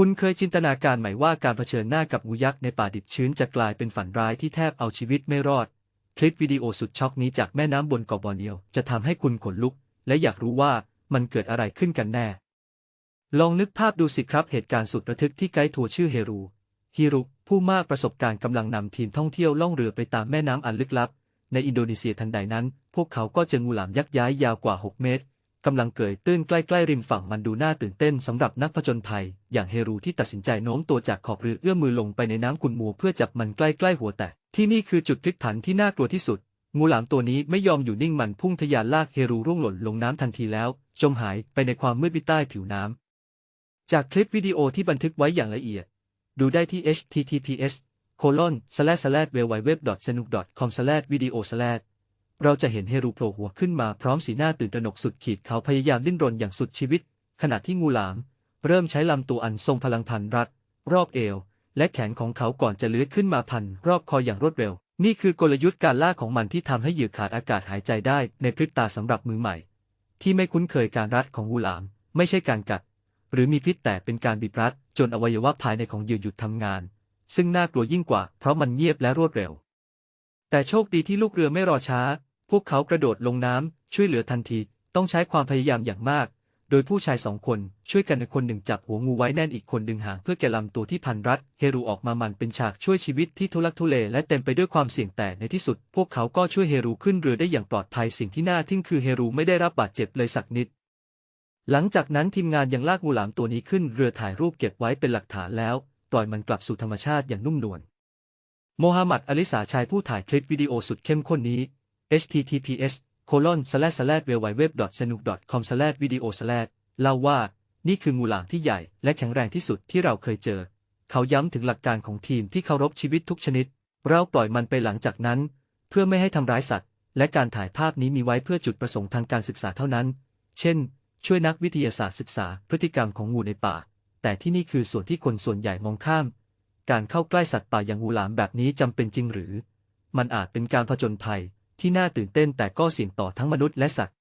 คุณเคยจินตนาการไหมว่าการเผชิญหน้ากับงูยักษ์ในป่าดิบชื้นจะกลายเป็นฝันร้ายที่แทบเอาชีวิตไม่รอด คลิปวิดีโอสุดช็อกนี้จากแม่น้ำบนเกาะบอร์เนียวจะทำให้คุณขนลุก และอยากรู้ว่ามันเกิดอะไรขึ้นกันแน่ ลองนึกภาพดูสิครับเหตุการณ์สุดระทึกที่ไกด์ทัวร์ชื่อเฮรูฮิรุผู้มากประสบการณ์กำลังนำทีมท่องเที่ยวล่องเรือไปตามแม่น้ำอันลึกลับ ในอินโดนีเซียทันใดนั้น พวกเขาก็เจองูหลามยักษ์ย้ายยาวกว่า 6 เมตร กำลังเกยตื้นใกล้ๆริมฝั่งมันดูน่าตื่นเต้นสำหรับนักผจญภัย อย่างเฮรูที่ตัดสินใจโน้มตัวจากขอบเรือเอื้อมมือลงไปในน้ำขุ่นมัวเพื่อจับมันใกล้ๆหัวแตะที่นี่คือจุดพลิกผันที่น่ากลัวที่สุด งูหลามตัวนี้ไม่ยอมอยู่นิ่งมันพุ่งทะยานลากเฮรูร่วงหล่นลงน้ำทันทีแล้ว จมหายไปในความมืดมิดใต้ผิวน้ำจากคลิปวิดีโอที่บันทึกไว้อย่างละเอียด ดูได้ที่ https colon slash slash w w w senuk com slash video slash เราจะเห็นเฮรูโผล่หัวขึ้นมาพร้อมสีหน้าตื่นตระหนกสุดขีดเขาพยายามดิ้นรนอย่างสุดชีวิต ขณะที่งูหลาม เริ่มใช้ลำตัวอันทรงพลังพันรัด รอบเอว และแขนของเขาก่อนจะเลื้อยขึ้นมาพัน รอบคออย่างรวดเร็ว นี่คือกลยุทธ์การล่าของมันที่ทำให้เหยื่อขาดอากาศหายใจได้ในพริบตาสำหรับมือใหม่ ที่ไม่คุ้นเคยการรัดของงูหลาม ไม่ใช่การกัด หรือมีพิษแต่เป็นการบีบรัด จนอวัยวะภายในของเหยื่อหยุดทำงาน ซึ่งน่ากลัวยิ่งกว่า เพราะมันเงียบและรวดเร็ว แต่โชคดีที่ลูกเรือไม่รอช้า พวกเขากระโดดลงน้ำช่วยเหลือทันที ต้องใช้ความพยายามอย่างมาก โดยผู้ชายสองคนช่วยกันคนหนึ่งจับหัวงูไว้แน่นอีกคนดึงหางเพื่อแกะลำตัวที่พันรัด เฮรูออกมามันเป็นฉากช่วยชีวิตที่ทุลักทุเลและเต็มไปด้วยความเสี่ยงแต่ในที่สุด พวกเขาก็ช่วยเฮรูขึ้นเรือได้อย่างปลอดภัยสิ่งที่น่าทึ่งคือเฮรูไม่ได้รับบาดเจ็บเลยสักนิด หลังจากนั้นทีมงานยังลากงูหลามตัวนี้ขึ้นเรือถ่ายรูปเก็บไว้เป็นหลักฐานแล้ว ปล่อยมันกลับสู่ธรรมชาติอย่างนุ่มนวลโมฮัมหมัดอลิสาชายผู้ถ่ายคลิปวิดีโอสุดเข้มข้นนี้ https colon slash slash w w w s n u k com slash video slash เล่าว่า นี่คืองูหลามที่ใหญ่และแข็งแรงที่สุดที่เราเคยเจอ เขาย้ำถึงหลักการของทีมที่เคารพชีวิตทุกชนิด เราปล่อยมันไปหลังจากนั้น เพื่อไม่ให้ทำร้ายสัตว์ และการถ่ายภาพนี้มีไว้เพื่อจุดประสงค์ทางการศึกษาเท่านั้น เช่น ช่วยนักวิทยาศาสตร์ศึกษาพฤติกรรมของงูในป่า แต่ที่นี่คือส่วนที่คนส่วนใหญ่มองข้าม การเข้าใกล้สัตว์ป่าอย่างงูหลามแบบนี้จำเป็นจริงหรือ มันอาจเป็นการผจญภัย ที่น่าตื่นเต้นแต่ก็เสี่ยงต่อทั้งมนุษย์และสัตว์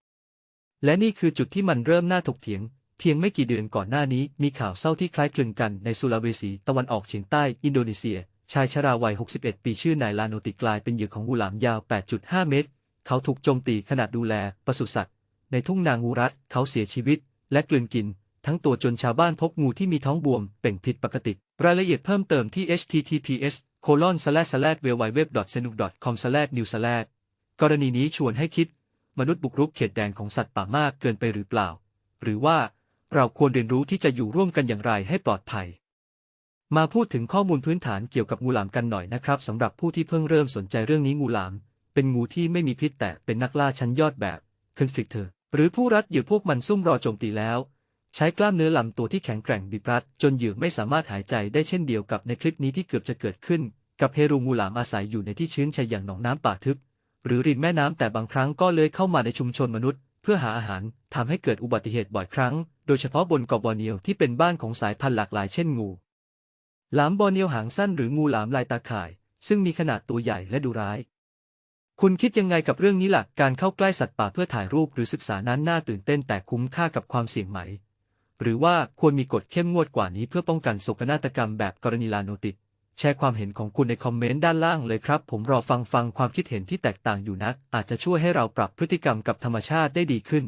และนี่คือจุดที่มันเริ่มน่าถกเถียง เพียงไม่กี่เดือนก่อนหน้านี้มีข่าวเศร้าที่คล้ายคลึงกันในสุลาเวสีตะวันออกเฉียงใต้อินโดนีเซีย ชายชราวัย 61 ปีชื่อนายลาโนติกลายเป็นเหยื่อของงูหลามยาว 8.5 เมตร เขาถูกโจมตีขณะดูแลปศุสัตว์ ในทุ่งนางูรัดเขาเสียชีวิต และกลืนกิน ทั้งตัวจนชาวบ้านพบงูที่มีท้องบวมเป่งผิดปกติ รายละเอียดเพิ่มเติมที่ https colon slash slash w w w s n u k com slash new slash กรณีนี้ชวนให้คิด มนุษย์บุกรุกเขตแดนของสัตว์ป่ามากเกินไปหรือเปล่า หรือว่าเราควรเรียนรู้ที่จะอยู่ร่วมกันอย่างไรให้ปลอดภัย มาพูดถึงข้อมูลพื้นฐานเกี่ยวกับงูหลามกันหน่อยนะครับสำหรับผู้ที่เพิ่งเริ่มสนใจเรื่องนี้งูหลาม เป็นงูที่ไม่มีพิษแต่เป็นนักล่าชั้นยอดแบบ constrictor หรือผู้รัดเหยื่อพวกมันซุ่มรอโจมตีแล้ว ใช้กล้ามเนื้อลำตัวที่แข็งแกร่งบีบรัด จนเหยื่อไม่สามารถหายใจได้เช่นเดียวกับในคลิปนี้ที่เกือบจะเกิดขึ้น กับเฮรูงูหลามอาศัยอยู่ในที่ชื้นชัยอย่างหนองน้ำป่าทึบ หรือริมแม่น้ำแต่บางครั้งก็เลื้อยเข้ามาในชุมชนมนุษย์ เพื่อหาอาหารทำให้เกิดอุบัติเหตุบ่อยครั้ง โดยเฉพาะบนเกาะบอร์เนียวที่เป็นบ้านของสายพันธุ์หลากหลายเช่นงู หลามบอร์เนียวหางสั้นหรืองูหลามลายตาข่าย ซึ่งมีขนาดตัวใหญ่และดุร้าย คุณคิดยังไงกับเรื่องนี้ล่ะการเข้าใกล้สัตว์ป่าเพื่อถ่ายรูปหรือศึกษานั้นน่าตื่นเต้นแต่คุ้มค่ากับความเสี่ยงไหม หรือว่าควรมีกฎเข้มงวดกว่านี้เพื่อป้องกันโศกนาฏกรรมแบบกรณีลาโนติด แชร์ความเห็นของคุณในคอมเมนต์ด้านล่างเลยครับ ผมรอฟังฟังความคิดเห็นที่แตกต่างอยู่นัก อาจจะช่วยให้เราปรับพฤติกรรมกับธรรมชาติได้ดีขึ้น